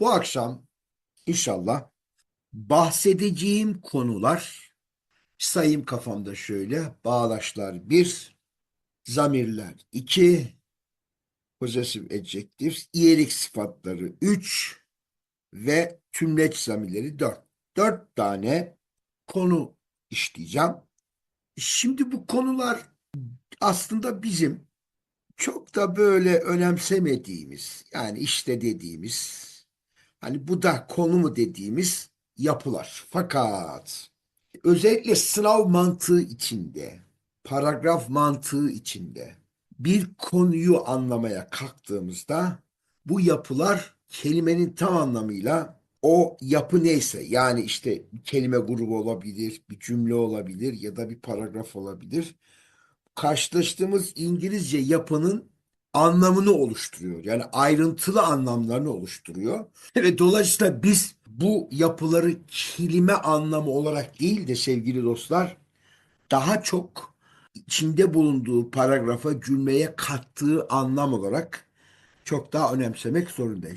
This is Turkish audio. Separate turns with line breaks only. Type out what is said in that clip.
Bu akşam inşallah bahsedeceğim konular sayayım kafamda şöyle. Bağlaçlar 1, zamirler 2, possessive adjectives, iyilik sıfatları 3 ve tümleç zamirleri 4. 4 tane konu işleyeceğim. Şimdi bu konular aslında bizim çok da böyle önemsemediğimiz yani işte dediğimiz hani bu da konu mu dediğimiz yapılar. Fakat özellikle sınav mantığı içinde, paragraf mantığı içinde bir konuyu anlamaya kalktığımızda bu yapılar kelimenin tam anlamıyla o yapı neyse yani işte bir kelime grubu olabilir, bir cümle olabilir ya da bir paragraf olabilir. Karşılaştığımız İngilizce yapının anlamını oluşturuyor. Yani ayrıntılı anlamlarını oluşturuyor. Ve dolayısıyla biz bu yapıları kelime anlamı olarak değil de sevgili dostlar daha çok içinde bulunduğu paragrafa, cümleye kattığı anlam olarak çok daha önemsemek zorundayız.